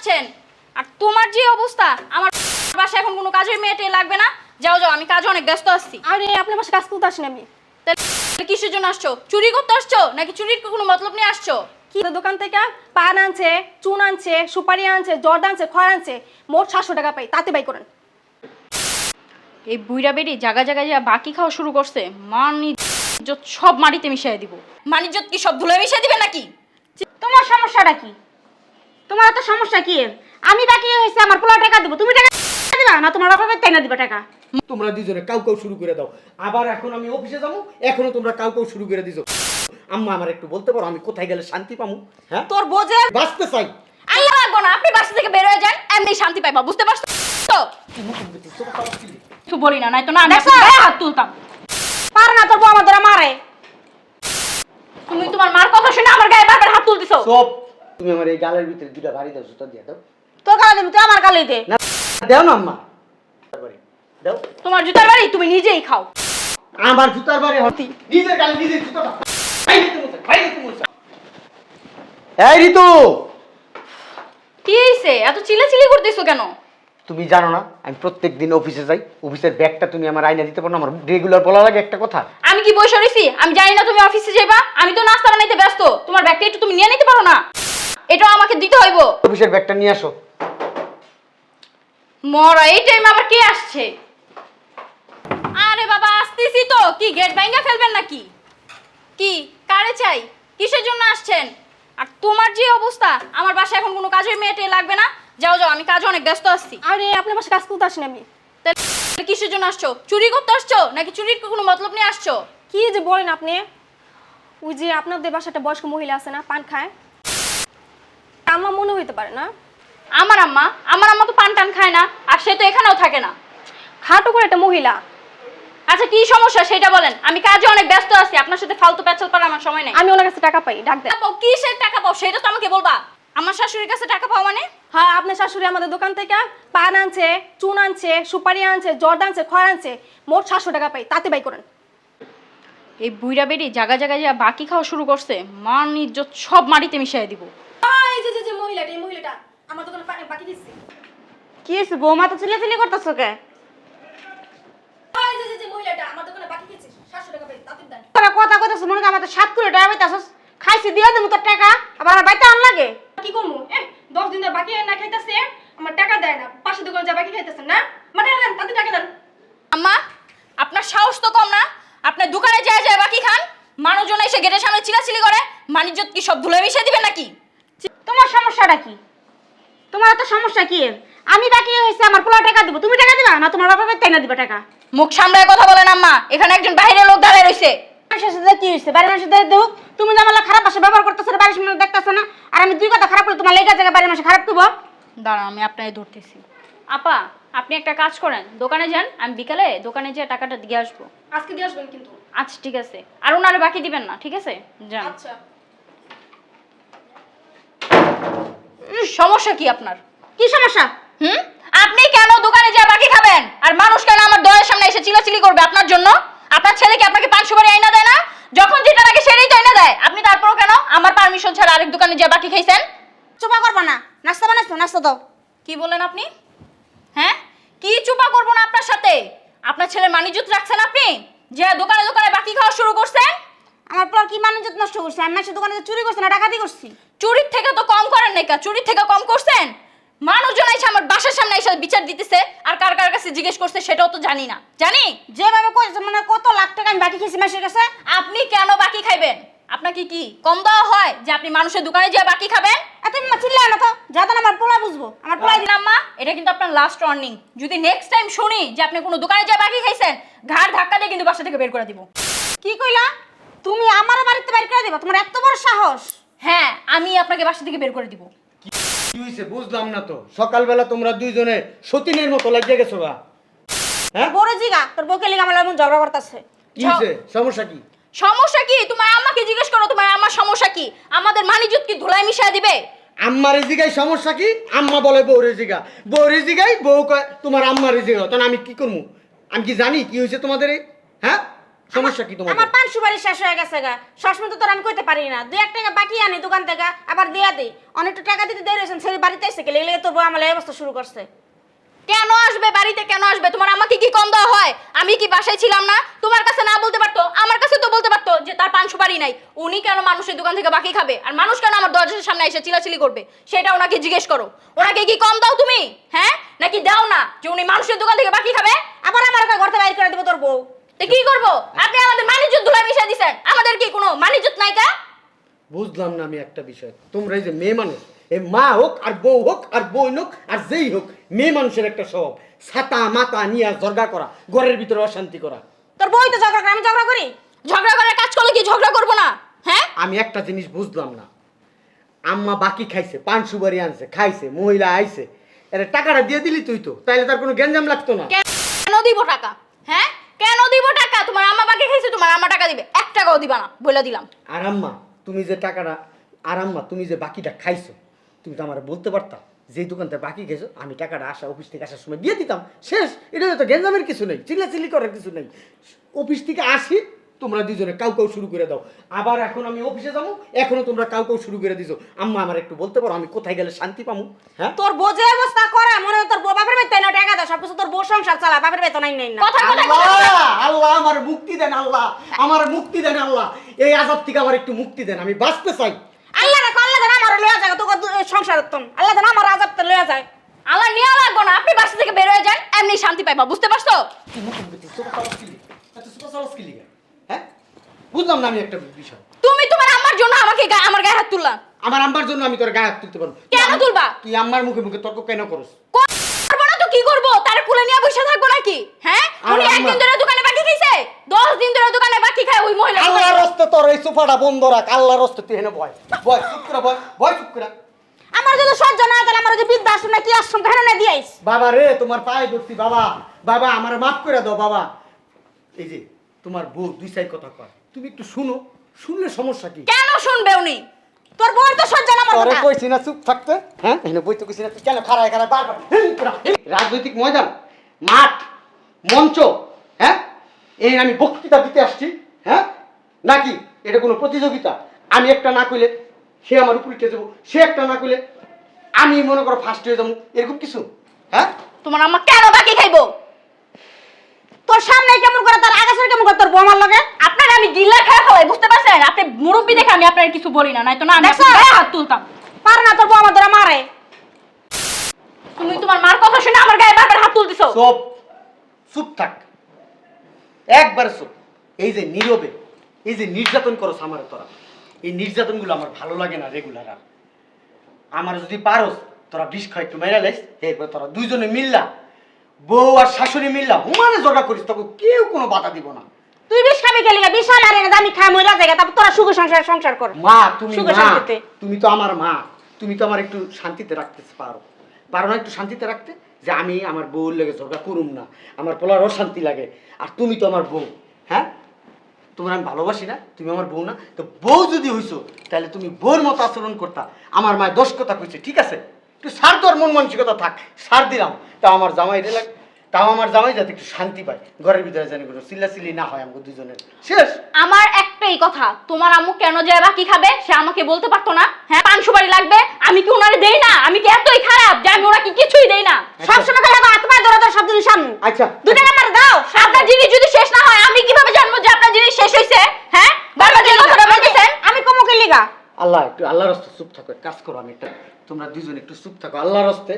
আসছেন? আর তোমার যে অবস্থা আমার বাসায় এখন কোনো কাজের মেয়েটে লাগবে না। যাও যাও আমি কাজে অনেক ব্যস্ত আসছি আরে আপনার বাসায় কাজ করতে আসেন আমি তাহলে কিসের জন্য আসছো? চুরি করতে আসছো? নাকি চুরির কোনো মতলব নিয়ে আসছো? কি দোকান থেকে পান আনছে চুন আনছে সুপারি আনছে জর্দা আনছে খড় আনছে মোট সাতশো টাকা পাই তাতে বাই করেন। এই বুইরা বেরি জায়গা জায়গায় যা বাকি খাওয়া শুরু করছে মানি সব মাটিতে মিশিয়ে দিব। মানিজ্জত কি সব ধুলে মিশিয়ে দিবে নাকি? তোমার সমস্যাটা কি? তোমার তো সমস্যা কি? এর? আমি বাকি হয়েছে আমার পোলা টাকা দেবো। তুমি টাকা দিবা? না তোমার বাবা তাই না দিবা টাকা? তোমরা দুজনে কাউ কাউ শুরু করে দাও। আবার এখন আমি অফিসে যাব এখনও তোমরা কাউ কাউ শুরু করে দিছো। আম্মা আমার একটু বলতে পারো আমি কোথায় গেলে শান্তি পামু? হ্যাঁ? তোর বোঝে? বাঁচতে চাই। আল্লাহ লাগবো না আপনি বাসা থেকে বের হয়ে যান এমনি শান্তি পাইবা বুঝতে পারছ? তো কিছু বলি না নাই তো না আমি হাত তুলতাম। পারে না তোর বউ আমার দ্বারা মারে। তুমি তোমার মার কথা শুনে আমার গায়ে বারবার হাত তুলতেছো। সব তুমি আমার এই গালের ভিতরে দুটা ভারী দাও জুতা দিয়ে দাও। তোর গালে দিবি তুই আমার গালে দে। না দাও না আম্মা। দাও। তোমার জুতার বাড়ি তুমি নিজেই খাও। আমার জুতার বাড়ি হতি নিজের গালে নিজের বাইরে তুমি এই ঋতু! কি হইছে? এত চিল্লাচিল্লি করতেছো কেন? তুমি জানো না আমি প্রত্যেক দিন অফিসে যাই অফিসের ব্যাগটা তুমি আমার আইনা দিতে পারো না আমার রেগুলার বলা লাগে একটা কথা। আমি কি বসে রইছি? আমি জানি না তুমি অফিসে যাইবা আমি তো নাস্তা বানাইতে ব্যস্ত তোমার ব্যাগটা একটু তুমি নিয়ে নিতে পারো না? এটাও আমাকে দিতে হইব। অফিসের ব্যাগটা নিয়ে আসো। মরা এই টাইম আবার কে আসছে? আরে বাবা আসতেছি তো। কি গেট ভাঙা ফেলবেন নাকি? কি কারে চাই? কিসের জন্য আসছেন? আর তোমার যে অবস্থা আমার বাসায় এখন কোনো কাজের মেয়েটে লাগবে না? যাও যাও আমি কাজে অনেক ব্যস্ত আসছি আরে আপনার বাসায় কাজ করতে আসেন আমি তাহলে কিসের জন্য আসছো? চুরি করতে আসছো? নাকি চুরির কোনো মতলব নিয়ে আসছো? কি যে বলেন আপনি? ওই যে আপনাদের বাসাটা বয়স্ক মহিলা আছে না পান খায়। আমার মনে হইতে পারে না। আমার আম্মা আমার আম্মা তো পান টান খায় না আর সে তো এখানেও থাকে না। খাটো করে একটা মহিলা। আচ্ছা কি সমস্যা সেটা বলেন। আমি কাজে অনেক ব্যস্ত আছি আপনার সাথে ফালতু প্যাচাল করার আমার সময় নেই। আমি ওনার কাছে টাকা পাই ডাক দেন। পাও কিসের টাকা পাও? সেটা তো আমাকে বলবা। আমার শাশুড়ির কাছে টাকা পাও মানে? হ্যাঁ আপনার শাশুড়ি আমাদের দোকান থেকে পান আনছে চুন আনছে সুপারি আনছে জর্দা আনছে খড় আনছে মোট সাতশো টাকা পাই তাতে বাই করেন। এই বুইরা বেরি জায়গা জায়গায় যা বাকি খাওয়া শুরু করছে মান ইজ্জত সব মাটিতে মিশিয়ে দিব। এই যে যে যে মহিলাটা এই মহিলাটা আমার দোকানে পা- বাকি দিচ্ছে কি হয়েছে বৌমা তো চিল্লা করতেছো কে? এই যে যে যে মহিলাটা আমার দোকানে বাকি দিচ্ছে সাতশো টাকা পাই তাতে দেন। তোরা কথা কইতাছ মনে আমার সাত করে টাকা পাইতাছস। খাইছি দিয়া দেবো তোর টাকা আবার আমার বাইতে আন লাগে। কি করব এ দশ দিন ধরে বাকি না খাইতেছে আমার টাকা দেয় না পাশে দোকানে যা বাকি খাইতেছেন না? আমার টাকা দেন তাতে টাকা দেন। আম্মা আপনার সাহস তো কম না? আপনার দোকানে যায় যায় বাকি খান মানুষজন এসে গেটের সামনে চিলাচিলি করে মানিজ্জত কি সব ধুলে মিশিয়ে দিবে নাকি? সমস্যাটা কি? তোমার তো সমস্যা কি? এর? আমি বাকি হয়েছে আমার পোলা টাকা দেবো। তুমি টাকা দিবা না তোমার বাবা তাই না দিবা টাকা। মুখ সামলায় কথা বলেন আম্মা। এখানে একজন বাইরের লোক দাঁড়ায় রয়েছে মানুষের সাথে কি হয়েছে বাড়ির মানুষের সাথে দেখুক তুমি যে আমার খারাপ ভাষা ব্যবহার করতেছো বাড়ির সামনে দেখতেছো না। আর আমি দুই কথা খারাপ করে তোমার লেগে জায়গায় বাড়ির মানুষ খারাপ দেবো দাঁড়ান আমি আপনাকে ধরতেছি। আপা আপনি একটা কাজ করেন। দোকানে যান আমি বিকালে দোকানে যেয়ে টাকাটা দিয়ে আসব। আজকে দিয়ে আসবেন কিন্তু। আচ্ছা ঠিক আছে। আর ওনারে বাকি দিবেন না ঠিক আছে? যান। আচ্ছা। সমস্যা কি আপনার? কি সমস্যা? হুম? আপনি কেন দোকানে যা বাকি খাবেন? আর মানুষ কেন আমার দয়ের সামনে এসে চিলাচিলি করবে আপনার জন্য? আপনার ছেলে কি আপনাকে পাঁচশো বাড়ি আইনা দেয় না? যখন যেটা লাগে সেটাই তো আইনা দেয়। আপনি তারপরও কেন আমার পারমিশন ছাড়া আরেক দোকানে যা বাকি খাইছেন? চুপা করবা না। নাস্তা বানাইছো? নাস্তা দাও। কি বলেন আপনি? হ্যাঁ? কি চুপা করব না আপনার সাথে? আপনার ছেলে মানিজুত রাখছেন আপনি? যে দোকানে দোকানে বাকি খাওয়া শুরু করছেন? আমার পর কি মানুষ নষ্ট করছে? আমি মাসের দোকানে চুরি করছি না ডাকাতি করছি? চুরির থেকে তো কম করেন নাই কা চুরির থেকে কম করছেন? মানুষজন এসে আমার বাসার সামনে এসে বিচার দিতেছে আর কার কার কাছে জিজ্ঞেস করছে সেটাও তো জানি না। জানি? যেভাবে মানে কত লাখ টাকা আমি বাকি খেয়েছি মাসের কাছে? আপনি কেন বাকি খাইবেন? আপনাকে কি কম দেওয়া হয় যে আপনি মানুষের দোকানে যেয়ে বাকি খাবেন? এত মা চিল্লা না তো যাতে না আমার পোলা বুঝব আমার পোলা পোলাই দিলাম মা এটা কিন্তু আপনার লাস্ট ওয়ার্নিং যদি নেক্সট টাইম শুনি যে আপনি কোনো দোকানে যেয়ে বাকি খাইছেন ঘাড় ধাক্কা দিয়ে কিন্তু বাসা থেকে বের করে দিব। কি কইলা? তুমি আমার বাড়িতে বের করে দিবা তোমার এত বড় সাহস। হ্যাঁ আমি আপনাকে বাসা থেকে বের করে দিব। কি হয়েছে বুঝলাম না তো। সকালবেলা তোমরা দুইজনে সতীনের মতো লাগিয়ে গেছো গা। হ্যাঁ? বড় জিগা তোর বউকে লিগা আমার এমন ঝগড়া করতেছে। কি হয়েছে সমস্যা কি? সমস্যা কি? তোমার আম্মাকে জিজ্ঞেস করো তোমার আমার সমস্যা কি? আমাদের মানিজুত কি ধুলাই মিশায় দিবে? আম্মার জিগাই সমস্যা কি? আম্মা বলে বউরে জিগা। বউরে জিগাই বউ কয় তোমার আম্মার জিগা তখন আমি কি করব আমি কি জানি কি হয়েছে তোমাদের এই? হ্যাঁ? সমস্যা কি তোমার আমার পান সুপারি শেষ হয়ে গেছে গা। সবসময় তো তোর আমি কইতে পারি না। দুই এক টাকা বাকি আনি দোকান থেকে, আবার দিয়া দিই। অনেকটা টাকা দিতে দেরি হয়েছে, ছেলে বাড়িতে এসে গেলে এগুলো তোর বউ আমার এই অবস্থা শুরু করছে। কেন আসবে? বাড়িতে কেন আসবে? তোমার আমাকে কি কম দেওয়া হয়? আমি কি বাসায় ছিলাম না? তোমার কাছে না বলতে পারতো? আমার কাছে তো বলতে পারতো যে তার পান সুপারি নাই। উনি কেন মানুষের দোকান থেকে বাকি খাবে? আর মানুষ কেন আমার দরজার সামনে এসে চিলাচিলি করবে? সেটা ওনাকে জিজ্ঞেস করো। ওনাকে কি কম দাও তুমি? হ্যাঁ? নাকি দাও না যে উনি মানুষের দোকান থেকে বাকি খাবে? আবার আমার ঘর থেকে বাইর করে দেবো তোর বউ। তো কি করব? আপনি আমাদের মানিজ্যত ধুলাই মিশা দিছেন। আমাদের কি কোনো মানিজ্যত নাই কা? বুঝলাম না আমি একটা বিষয়। তোমরা এই যে মেয়ে মানুষ এই মা হোক আর বউ হোক আর বোন হোক আর যেই হোক মেয়ে মানুষের একটা স্বভাব। ছাতা মাতা নিয়ে ঝগড়া করা ঘরের ভিতরে অশান্তি করা। তোর বই তো ঝগড়া করে আমি ঝগড়া করি? ঝগড়া করার কাজ করলে কি ঝগড়া করব না? হ্যাঁ? আমি একটা জিনিস বুঝলাম না। আম্মা বাকি খাইছে পান সুপারি আনছে খাইছে মহিলা আইছে। এর টাকাটা দিয়ে দিলি তুই তো তাইলে তার কোনো গ্যাঞ্জাম লাগতো না। কেন দিব টাকা? হ্যাঁ? কেন দিব টাকা? তোমার আম্মা বাকি খাইছে তোমার আম্মা টাকা দিবে। এক টাকাও দিবা না বলে দিলাম। আর আম্মা, তুমি যে টাকাটা আর আম্মা, তুমি যে বাকিটা খাইছো, তুমি তো আমার বলতে পারতা, যেই দোকানতে বাকি খেয়েছো, আমি টাকাটা আসা, অফিস থেকে আসার সময় দিয়ে দিতাম। শেষ, এটা তো গেঞ্জামের কিছু নেই, চিল্লাচিল্লি করার কিছু নেই। অফিস থেকে আসি তোমরা দুজনে কাউ কাউ শুরু করে দাও। আবার এখন আমি অফিসে যাব এখনও তোমরা কাউ কাউ শুরু করে দিছো। আম্মা আমার একটু বলতে পারো আমি কোথায় গেলে শান্তি পামু? হ্যাঁ? তোর যে অবস্থা করে মনে হয় তোর বউ বাপের বেতন না টাকা দেয় সব কিছু তোর বউ সংসার চালা বাপের বেতন নাই নেই না। কথা কথা আল্লাহ আল্লাহ আমার মুক্তি দেন আল্লাহ আমার মুক্তি দেন আল্লাহ। এই আজাব থেকে আমার একটু মুক্তি দেন আমি বাঁচতে চাই। আল্লাহ রাখো আল্লাহ জানা আমার লয়া যায় তোকে সংসার তোর আল্লাহ জানা আমার আজাব তোর লয়া যায়। আমার নেওয়া লাগবো না আপনি বাসা থেকে বের হয়ে যান এমনি শান্তি পাইবা বুঝতে পারছ? মুখে মুখে তুই সুপার সালাস কিলি? এত সুপার সালাস কিলি কেন? বুঝলাম না আমি একটা বিষয়। তুমি তোমার আম্মার জন্য আমাকে গা- আমার গায়ে হাত তুললা। আমার আম্মার জন্য আমি তোর গায়ে হাত তুলতে পারব। তুই কেন আম- তুলবা? তুই আম্মার মুখে মুখে তর্ক কেন করস? করব না তো কি করব? তার কুলে নিয়ে বসে থাকব নাকি? হ্যাঁ? আর উনি একদিন ধরে দোকানে বাকি খাইছে। দশ দিন ধরে দোকানে বাকি খায় ওই মহিলা আল্লাহর রস্তে তোর এই সোফাটা বন্ধ রাখ। আল্লাহর রস্তে তুই হেনে বয়। বয় চুপ করে বয় বয় চুপ করে। আমার যদি সহ্য না তাহলে আমার ওই যে না কি আশ্রম কেন না দিয়াইস বাবা রে তোমার পায়ে ধরছি বাবা। বাবা আমার মাফ করে দাও বাবা। এই যে তোমার বউ দুই সাইড কথা কয়। তুমি একটু শুনো শুনলে সমস্যা কি? কেন শুনবে উনি? তোর বউর তো সহ্য না আমার তোরে কথা। কইছি না চুপ থাকতে। হ্যাঁ এখানে বইতে কইছি না তুই কেন খারায় খারায় বারবার করে। রাজনৈতিক ময়দান মাঠ মঞ্চ হ্যাঁ? এই আমি বক্তৃতা দিতে আসছি হ্যাঁ? নাকি? এটা কোনো প্রতিযোগিতা? আমি একটা না কইলে সে আমার উপরে উঠে যাব সে একটা না কইলে আমি মনে করো ফার্স্ট হয়ে যাব এরকম কিছু হ্যাঁ? তোমার আম্মা কেন বাকি খাইবো? তোর সামনে কেমন করে তার আগাছের কেমন করে তোর বউ আমার লগে? আমি গিল্লা খেয়ে ফেলাই বুঝতে পারছেন? আপনি মুরব্বী দেখে আমি আপনার কিছু বলি না নয়তো না আমি আপনার গায়ে হাত তুলতাম। পারে না তোর বউ আমার ধরে মারে। তুমি তোমার মার কথা শুনে আমার গায়ে বারবার হাত তুলতেছো? চুপ চুপ থাক। একবার চুপ। এই যে নীরবে এই যে নির্যাতন করো আমার তোরা এই নির্যাতনগুলো আমার ভালো লাগে না রেগুলার আর। আমার যদি পারস তোরা বিষ খাই একটু মেরা লাইস এরপর তোরা দুইজনে মিললা বউ আর শাশুড়ি মিললা হুমানে জগা করিস তখন কেউ কোনো বাধা দিব না। তুই বিষ খাবি খেলি বিষ আমার এনে দামি খায় মহিলা জায়গা তারপর তোরা সুখে সংসার সংসার কর। মা তুমি সুখে মা শান্তিতে। তুমি তো আমার মা তুমি তো আমার একটু শান্তিতে রাখতে পারো। পারো না একটু শান্তিতে রাখতে? যে আমি আমার বউর লেগে ঝগড়া করুম না আমার পোলার অশান্তি লাগে আর তুমি তো আমার বউ হ্যাঁ? তোমার আমি ভালোবাসি না তুমি আমার বউ না তো বউ যদি হইছো তাহলে তুমি বউর মতো আচরণ করতা। আমার মায়ের দোষ কথা কইছে ঠিক আছে? একটু সার তোর মন মানসিকতা থাক সার দিলাম। তাও আমার জামাই রে লাগ তাও আমার জামাই যাতে একটু শান্তি পায় ঘরের ভিতরে জানি কোনো চিল্লাচিল্লি না হয় আমাকে দুজনের। শেষ! আমার একটাই কথা তোমার আম্মু কেন যায় বাকি খাবে সে আমাকে বলতে পারতো না। হ্যাঁ পান সুপারি লাগবে আমি কি ওনারে দেই না? আমি কি এতই খারাপ যে আমি ওনাকে কিছুই দেই না? সবসময় খালি হাত পায়ে ধরে ধরে সব জিনিস সামনে। আচ্ছা। দুটা নাম্বার দাও। আপনার জিনিস যদি শেষ না হয় আমি কীভাবে জানব যে আপনার জিনিস শেষ হয়েছে হ্যাঁ? বারবার যে কথাটা বলতেছেন। আমি কমুকে লিগা? আল্লাহ একটু আল্লাহর হস্তে চুপ থাকো কাজ করো আমি একটা তোমরা দুজন একটু চুপ থাকো আল্লাহর হস্তে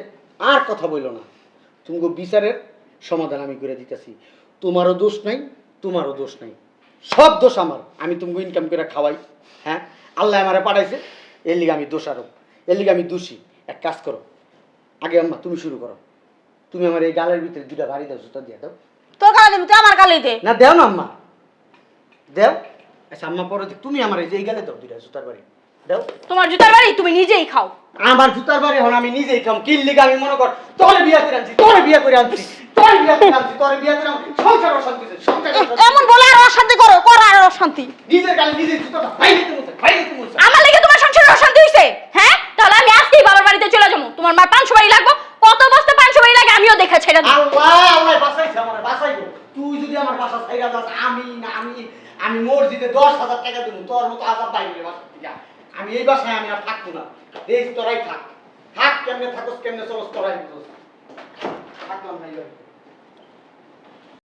আর কথা বইলো না। তুমি বিচারের সমাধান আমি করে দিতেছি। তোমারও দোষ নাই তোমারও দোষ নাই। সব দোষ আমার। আমি তুমি ইনকাম করে খাওয়াই হ্যাঁ? আল্লাহ আমারে পাঠাইছে এর লিগে আমি দোষ আরও এর লিগে আমি দোষী। এক কাজ করো। আগে আম্মা তুমি শুরু করো। তুমি আমার এই গালের ভিতরে দুটা ভারী দাও জুতা দিয়ে দাও। তোর গালে দিবি তুই আমার গালে দে। না দেও না আম্মা। দেও। আচ্ছা আম্মা পরে। তুমি আমার এই যে এই গালে দাও দুটা জুতার বাড়ি। দাও। তোমার জুতার বাড়ি তুমি নিজেই খাও। আমার জুতার বাড়ি হন আমি নিজেই খাম। কিল লিগে আমি মনে কর তোরে বিয়া করে আনছি তোরে বিয়া করে আনছি। এমন বলে আর অশান্তি করো কর আর অশান্তি। নিজের গালে আমার লেগে তোমার সংসারে অশান্তি হ্যাঁ? তাহলে আমি আজকেই বাবার বাড়িতে চলে যাব। তোমার মার পাঁচশো বাড়ি লাগবো। কত বস্তা পাঁচশো বাড়ি লাগে আমিও দেখে ছেড়ে আল্লাহ আল্লাহ বাঁচাইছে আমার বাঁচাইবো। তুই যদি আমার বাসা ছাইরা যাস আমি না আমি দশ হাজার টাকা দেবো। তোর মতো আজাদ বাইরে বাসা থেকে। আমি এই বাসায় আমি আর থাকব না। এই তোরাই থাক। থাক কেমনে থাকোস কেমনে চলস তোরাই থাকলাম না।